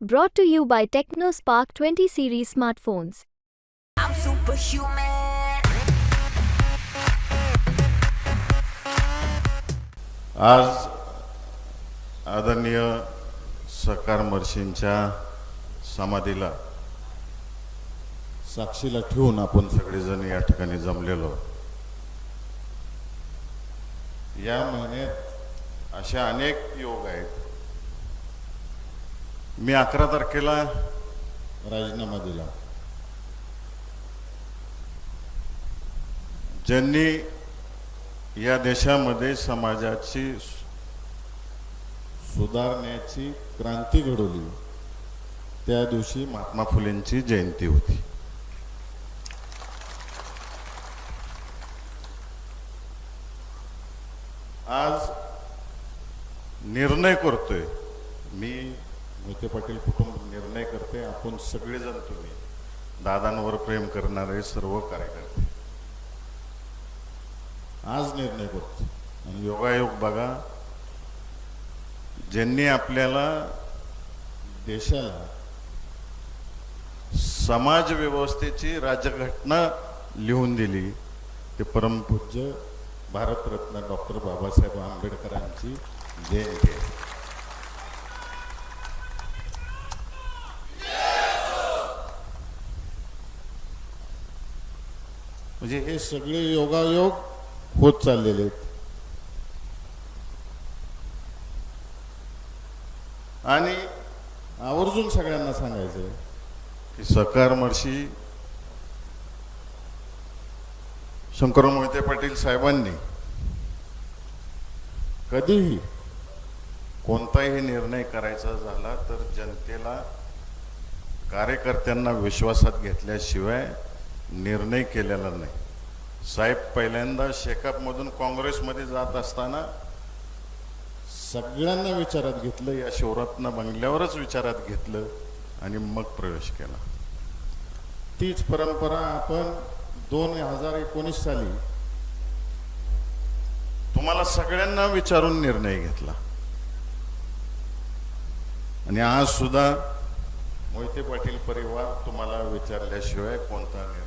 Brought to you by TechnoSpark 20 series smartphones. I'm superhuman. आज आदरणीय सकार मर्शींच्या समाधीला साक्षीला ठेवून आपण सगळेजण या ठिकाणी जमलेलो या महिन्यात अशा अनेक योग आहेत मी अकरा तारखेला राजीनामा दिला. ज्यांनी या देशामध्ये समाजाची सुधारण्याची क्रांती घडवली. त्या दिवशी महात्मा फुलेंची जयंती होती. आज निर्णय करतोय मी विखे पाटील कुटुंब निर्णय करते आपण सगळेजण तुम्ही. दादांवर प्रेम करणारे सर्व कार्यकर्ते. आज निर्णय करतो आणि योगायोग बघा ज्यांनी आपल्याला देशाला समाज व्यवस्थेची राज्यघटना लिहून दिली ते परमपूज्य भारतरत्न डॉक्टर बाबासाहेब आंबेडकरांची जयंती आहे. म्हणजे हे सगळे योगायोग होत चाललेले आहेत. आणि आवर्जून सगळ्यांना सांगायचंय की सकार मर्शी शंकरराव मोहिते पाटील साहेबांनी कधीही कोणताही निर्णय करायचा झाला तर जनतेला कार्यकर्त्यांना विश्वासात घेतल्याशिवाय निर्णय केलेला नाही. साहेब पहिल्यांदा शेकअपमधून काँग्रेसमध्ये जात असताना सगळ्यांना विचारात घेतलं या शिवरत्न बंगल्यावरच विचारात घेतलं आणि मग प्रवेश केला. तीच परंपरा आपण दोन हजार एकोणीस साली तुम्हाला सगळ्यांना विचारून निर्णय घेतला. आणि आज सुद्धा मोहिते पाटील परिवार तुम्हाला विचारल्याशिवाय कोणता निर्णय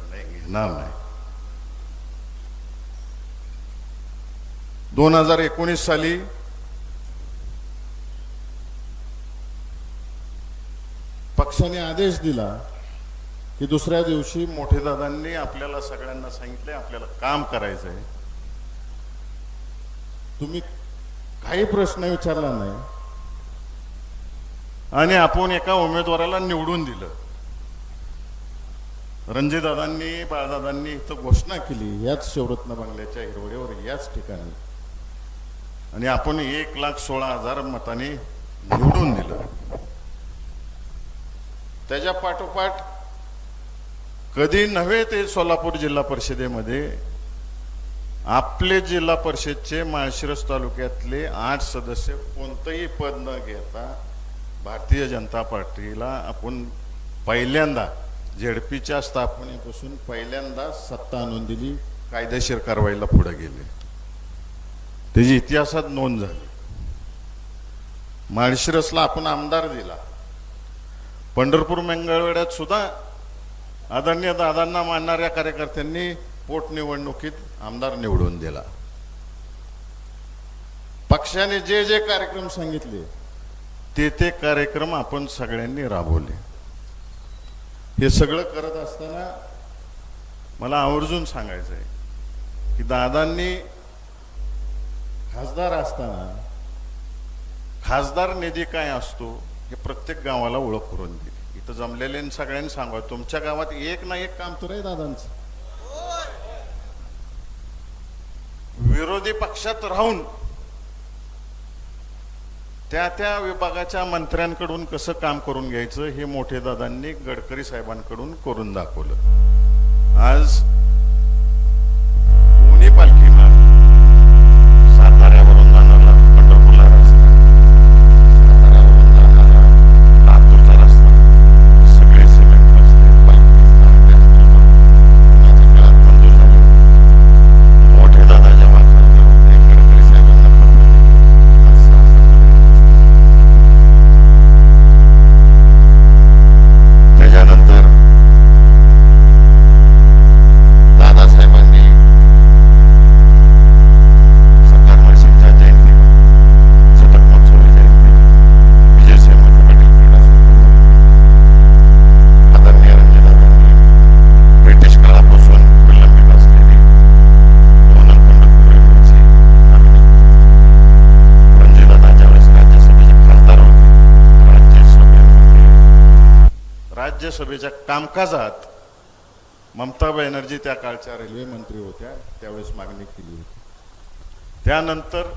नाव नाही. दोन हजार एकोणीस साली पक्षाने आदेश दिला की दुसऱ्या दिवशी मोठे दादांनी आपल्याला सगळ्यांना सांगितले आपल्याला काम करायचंय. तुम्ही काही प्रश्न विचारला नाही. आणि आपण एका उमेदवाराला निवडून दिलं. रणजीदादांनी बाळदादांनी इथं घोषणा केली याच शिवरत्न बंगल्याच्या हिरवडीवर याच ठिकाणी. आणि आपण एक लाख सोळा हजार मताने निवडून दिलं. त्याच्या पाठोपाठ कधी नव्हे ते सोलापूर जिल्हा परिषदेमध्ये आपले जिल्हा परिषदचे माळशिरस तालुक्यातले आठ सदस्य कोणतंही पद न घेता भारतीय जनता पार्टीला आपण पहिल्यांदा झेडपीच्या स्थापनेपासून पहिल्यांदा सत्ता आणून दिली कायदेशीर कारवाईला पुढे गेले. त्याची इतिहासात नोंद झाली. माळशिरसला आपण आमदार दिला. पंढरपूर मंगळवेड्यात सुद्धा आदरणीय दादांना मानणाऱ्या कार्यकर्त्यांनी पोटनिवडणुकीत आमदार निवडून दिला. पक्षाने जे जे कार्यक्रम सांगितले ते ते कार्यक्रम आपण सगळ्यांनी राबवले. हे सगळं करत असताना मला आवर्जून सांगायचं आहे की दादांनी खासदार असताना खासदार निधी काय असतो हे प्रत्येक गावाला ओळख करून दिली. इथं जमलेले सगळ्यांनी सांगा तुमच्या गावात एक ना एक काम तर आहे दादांचं. विरोधी पक्षात राहून त्या त्या विभागाच्या मंत्र्यांकडून कसं काम करून घ्यायचं हे मोठे दादांनी गडकरी साहेबांकडून करून दाखवलं. आज पुणे पालखी राज्यसभेच्या कामकाजात ममता बॅनर्जी त्या काळच्या रेल्वे मंत्री होत्या त्यावेळेस मागणी केली होती. त्यानंतर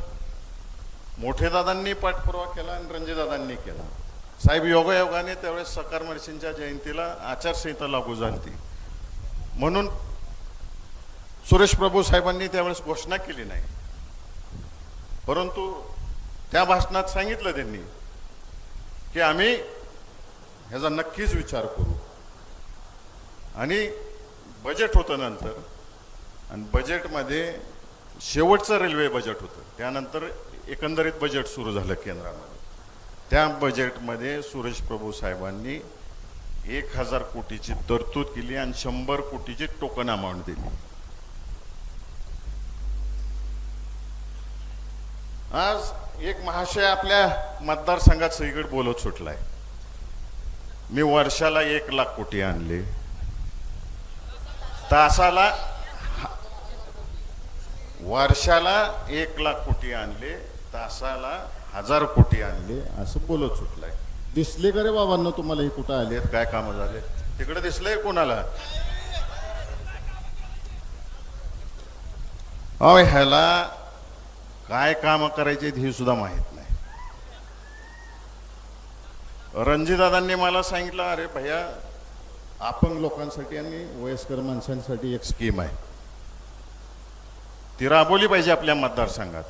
मोठे दादांनी पाठपुरावा केला आणि रणजीदादांनी केला. साहेब योगायोगाने त्यावेळेस सकार मर्शींच्या जयंतीला आचारसंहिता लागू झाली म्हणून सुरेश प्रभू साहेबांनी त्यावेळेस घोषणा केली नाही. परंतु त्या भाषणात सांगितलं त्यांनी की आम्ही ह्याचा नक्कीच विचार करू. आणि बजेट होतं नंतर. आणि बजेटमध्ये शेवटचं रेल्वे बजेट होतं. त्यानंतर एकंदरीत बजेट सुरू झालं केंद्रामध्ये. त्या बजेटमध्ये सुरेश प्रभू साहेबांनी एक हजार कोटीची तरतूद केली आणि शंभर कोटीची टोकन अमाऊंट दिली. आज एक महाशय आपल्या मतदारसंघात सगळीकडे बोलत सुटलाय. मी वर्षाला एक लाख कोटी आणले. तासाला वर्षाला एक लाख कोटी आणले तासाला हजार कोटी आणले असं बोलत सुटलाय. दिसले का रे बाबांना तुम्हाला हे कुठं आले काय कामं झाले तिकडे दिसलंय कोणाला? अहो ह्याला काय काम करायचे हे सुद्धा माहीत रणजीदादांनी मला सांगितलं अरे भैया अपंग लोकांसाठी आणि वयस्कर माणसांसाठी एक स्कीम आहे. ती राबवली पाहिजे आपल्या मतदारसंघात.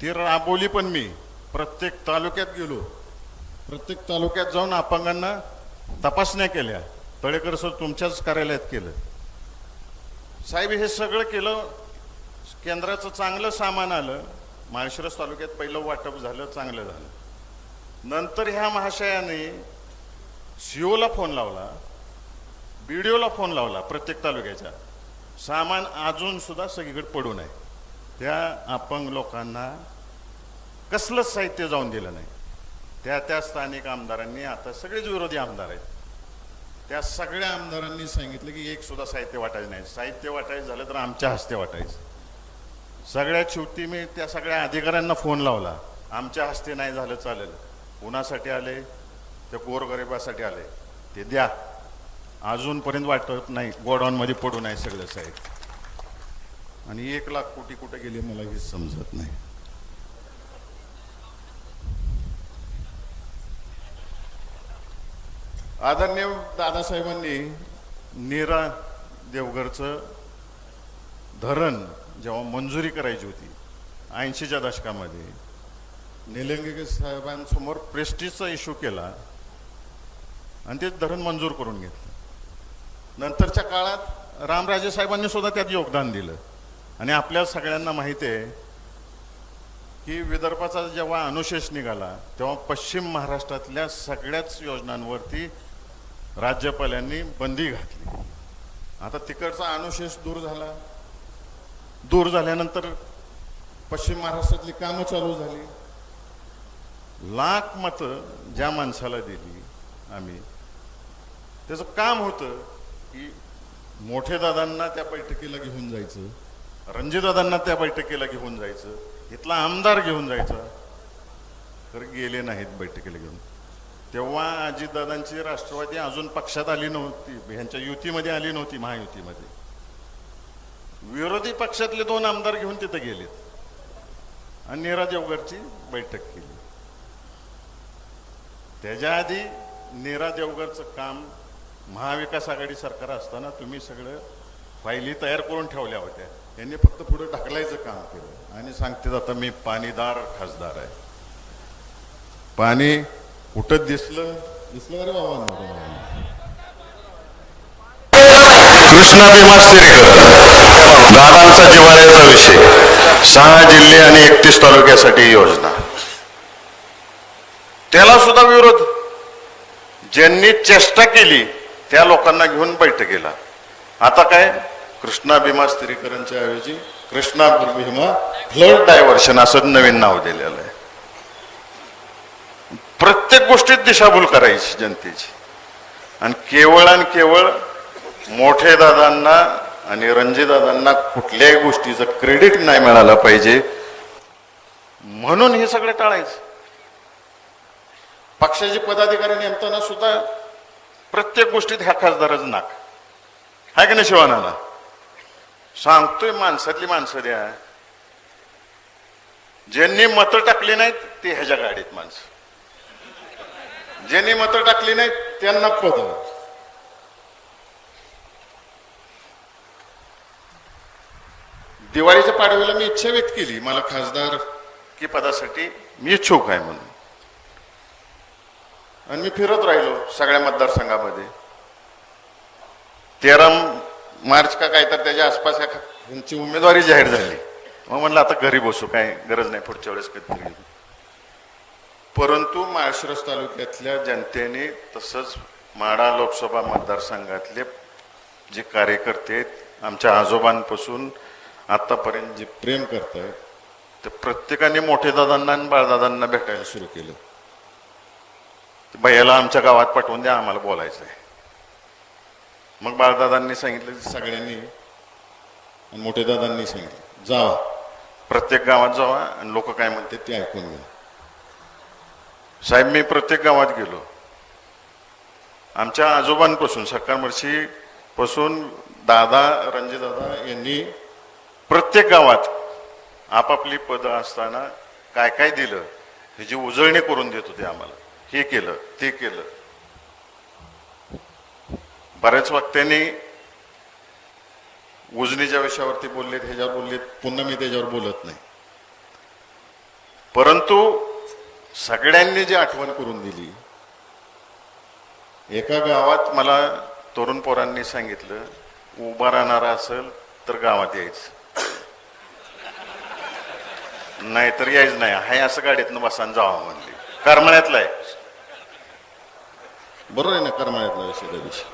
ती राबवली पण मी. प्रत्येक तालुक्यात गेलो. प्रत्येक तालुक्यात जाऊन अपंगांना तपासण्या केल्या. तळेकर सर तुमच्याच कार्यालयात केलं. साहेब हे सगळं केलं केंद्राचं चांगलं सामान आलं. माळशिरस तालुक्यात पहिलं वाटप झालं चांगलं झालं. नंतर ह्या महाशयाने सीओला फोन लावला बीडीओला फोन लावला प्रत्येक तालुक्याच्या. सामान अजून सुद्धा सगळीकडे पडून आहे त्या अपंग लोकांना कसलंच साहित्य जाऊन दिलं नाही. त्या त्या स्थानिक आमदारांनी आता सगळेच विरोधी आमदार आहेत. त्या सगळ्या आमदारांनी सांगितलं की एक सुद्धा साहित्य वाटायचं नाही. साहित्य वाटायचं झालं तर आमच्या हस्ते वाटायचं. सगळ्यात शेवटी मी त्या सगळ्या अधिकाऱ्यांना फोन लावला. आमच्या हस्ते नाही झालं चालेल. कुणासाठी आले त्या गोरगरिबासाठी आले. ते द्या. अजूनपर्यंत वाटत नाही गोडाऊनमध्ये पडू आहे सगळं साहेब. आणि एक लाख कोटी कुठे गेले मला हेच समजत नाही. आदरणीय दादासाहेबांनी नीरा देवघरचं धरण जेव्हा मंजुरी करायची होती ऐंशीच्या दशकामध्ये निलंगेकर साहेबांसमोर प्रेस्टिजचा इश्यू केला आणि ते धरण मंजूर करून घेतलं. नंतरच्या काळात रामराजे साहेबांनी सुद्धा त्यात योगदान दिलं. आणि आपल्या सगळ्यांना माहिती आहे की विदर्भाचा जेव्हा अनुशेष निघाला तेव्हा पश्चिम महाराष्ट्रातल्या सगळ्याच योजनांवरती राज्यपालांनी बंदी घातली. आता तिकडचा अनुशेष दूर झाला. दूर झाल्यानंतर पश्चिम महाराष्ट्रातली कामं चालू झाली. लाख मतं ज्या माणसाला दिली आम्ही त्याचं काम होतं की मोठे दादांना त्या बैठकीला घेऊन जायचं रणजितदादांना त्या बैठकीला घेऊन जायचं इथला आमदार घेऊन जायचा. तर गेले नाहीत बैठकीला घेऊन. तेव्हा अजितदादांची राष्ट्रवादी अजून पक्षात आली नव्हती ह्यांच्या युतीमध्ये आली नव्हती महायुतीमध्ये. विरोधी पक्षातले दोन आमदार घेऊन तिथं गेलेत. आणि नीरा देवगडची बैठक केली. त्याच्या आधी नीरा देवगडचं काम महाविकास आघाडी सरकार असताना तुम्ही सगळं फायली तयार करून ठेवल्या होत्या. यांनी फक्त पुढे ढकलायचं काम केलं. आणि सांगते आता मी पाणीदार खासदार आहे. पाणी कुठं दिसलं? दिसलं अरे बाबा? कृष्णा भीमा सिरेकर दादांचा दिवाळ्याचा विषय. सहा जिल्हे आणि एकतीस तालुक्यासाठी योजना. त्याला सुद्धा विरोध. ज्यांनी चेष्टा केली त्या लोकांना घेऊन बैठकीला आता काय? कृष्णा भीमा स्त्रीकरणच्या ऐवजी कृष्णा भीमा फ्लड डायव्हर्शन असं नवीन नाव दिलेलं आहे. प्रत्येक गोष्टीत दिशाभूल करायची जनतेची. आणि केवळ आणि केवळ मोठे दादांना आणि रणजीदादांना कुठल्याही गोष्टीचं क्रेडिट नाही मिळालं पाहिजे. म्हणून हे सगळे टाळायचं. पक्षाचे पदाधिकारी नेमताना सुद्धा प्रत्येक गोष्टीत ह्या खासदाराचं नाक. आहे का नाही शिवानाला? सांगतोय माणसातली माणसं द्या. ज्यांनी मतं टाकली नाहीत ते ह्याच्या गाडीत माणसं. ज्यांनी मतं टाकली नाहीत त्यांना पद. दिवाळीच्या पाडव्याला मी इच्छा व्यक्त केली मला खासदार की पदासाठी? मी इच्छुक आहे म्हणून. आणि मी फिरत राहिलो सगळ्या मतदारसंघामध्ये. तेरा मार्च का काय तर त्याच्या आसपास या यांची उमेदवारी जाहीर झाली. मग म्हणलं आता घरी बसू काय गरज नाही पुढच्या वेळेस कधी परंतु माळशिरस तालुक्यातल्या जनतेने तसंच माडा लोकसभा मतदारसंघातले जे कार्यकर्ते आहेत आमच्या आजोबांपासून आतापर्यंत जे प्रेम करत आहेत ते प्रत्येकाने मोठे दादांना आणि बाळदादांना भेटायला सुरू केलं. भैयाला आमच्या गावात पाठवून द्या आम्हाला बोलायचं आहे मग बाळदादांनी सांगितलं सगळ्यांनी आणि मोठे दादांनी सांगितलं जावा. प्रत्येक गावात जावा आणि लोक काय म्हणते ते ऐकून घ्या. साहेब मी प्रत्येक गावात गेलो. आमच्या आजोबांपासून सकाळमर्शी पासून दादा रणजित दादा यांनी प्रत्येक गावात आपापली पदं असताना काय काय दिलं ह्याची उजळणी करून देत होते आम्हाला. हे केलं ते केलं. बऱ्याच वक्त्यांनी उजनीच्या विषयावरती बोललेत ह्याच्यावर बोललेत पुन्हा मी त्याच्यावर बोलत नाही. परंतु सगळ्यांनी जी आठवण करून दिली एका गावात मला तरुण पोरांनी सांगितलं उभा राहणारा असेल तर गावात यायचं. नाहीतर यायच नाही हाय असं गाडीतनं बसान जावा म्हणली. करमळ्यातला आहे. बरोबर आहे ना करमळ्यातला विषय त्या दिवशी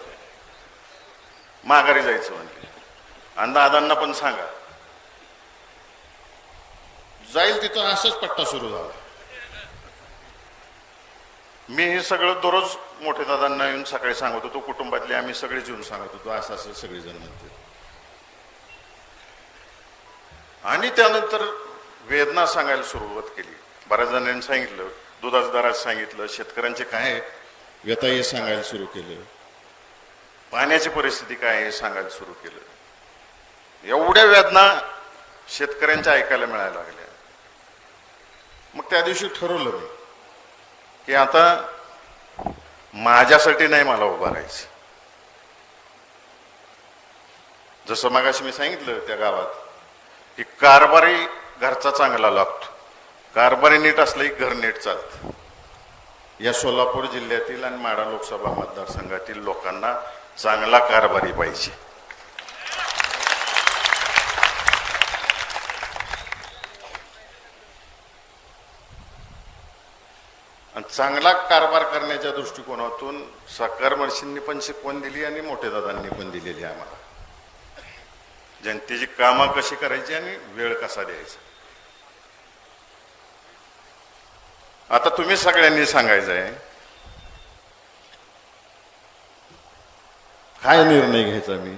माघारी जायचं म्हणली आणि दादांना पण सांगा. जाईल तिथं असंच पट्टा सुरू झाला. मी हे सगळं दररोज मोठे दादांना येऊन सकाळी सांगत होतो कुटुंबातले आम्ही सगळेच येऊन सांगत होतो असं असं सगळेजण म्हणते. आणि त्यानंतर वेदना सांगायला सुरुवात केली. बऱ्याच जणांनी सांगितलं दुधाचं दरात सांगितलं शेतकऱ्यांचे काय व्यथा हे सांगायला सुरू केलं. पाण्याची परिस्थिती काय आहे हे सांगायला सुरू केलं. एवढ्या वेदना शेतकऱ्यांच्या ऐकायला मिळायला लागल्या. मग त्या दिवशी ठरवलं मी की आता माझ्यासाठी नाही मला उभं राहायचं. जसं मागाशी मी सांगितलं त्या गावात की कारभारी घरचा चांगला लागतो. कारभारी नीट असलं की घर नीट चालतं या सोलापूर जिल्ह्यातील आणि माडा लोकसभा मतदारसंघातील लोकांना चांगला कारभारी पाहिजे. आणि चांगला कारभार करण्याच्या दृष्टिकोनातून सरकार मर्षींनी पण शिकवण दिली आणि मोठे दादांनी पण दिलेली आहे आम्हाला. जनतेची कामं कशी करायची आणि वेळ कसा द्यायचा? आता तुम्ही सगळ्यांनी सांगायचं आहे काय निर्णय घ्यायचा मी?